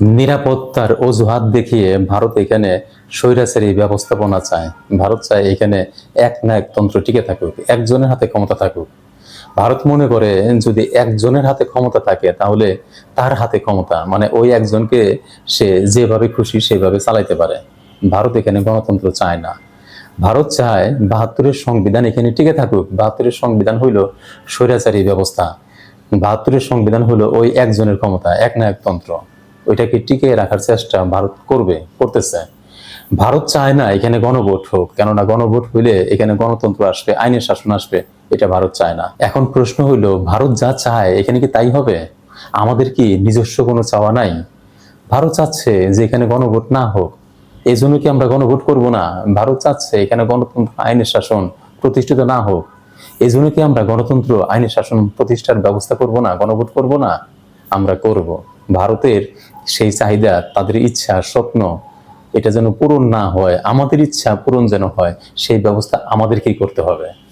নিরাপত্তার অজুহাত দেখিয়ে ভারত এখানে স্বৈরাচারী ব্যবস্থাপনা চায়। ভারত চায় এখানে এক না এক তন্ত্র টিকে থাকুক, একজনের হাতে ক্ষমতা থাকুক। ভারত মনে করে যদি একজনের হাতে ক্ষমতা থাকে, তাহলে তার হাতে ক্ষমতা মানে ওই একজনকে সে যেভাবে খুশি সেভাবে চালাইতে পারে। ভারত এখানে গণতন্ত্র চায় না। ভারত চায় বাহাত্তরের সংবিধান এখানে টিকে থাকুক। বাহাত্তরের সংবিধান হইল স্বৈরাচারী ব্যবস্থা। বাহাত্তরের সংবিধান হলো ওই একজনের ক্ষমতা, এক না এক তন্ত্র। ওইটাকে টিকে রাখার চেষ্টা ভারত করবে, করতেছে। ভারত চায় না এখানে গণভোট হোক, কেননা গণভোট হইলে এখানে গণতন্ত্র আসবে, আইনের শাসন আসবে, এটা ভারত চায় না। এখন প্রশ্ন হইল, ভারত যা চায়, এখানে কি তাই হবে? আমাদের কি নিজস্ব কোনো চাওয়া নাই? ভারত চাচ্ছে যে এখানে গণভোট না হোক। এই জন্য কি আমরা গণভোট করব না? ভারত চাচ্ছে এখানে গণতন্ত্র, আইনের শাসন প্রতিষ্ঠিত না হোক। এই জন্য কি আমরা গণতন্ত্র, আইনের শাসন প্রতিষ্ঠার ব্যবস্থা করব না, গণভোট করব না? আমরা করব। ভারতের সেই চাহিদা, তাদের ইচ্ছা, স্বপ্ন, এটা যেন পূরণ না হয়, আমাদের ইচ্ছা পূরণ যেন হয়, সেই ব্যবস্থা আমাদেরকেই করতে হবে।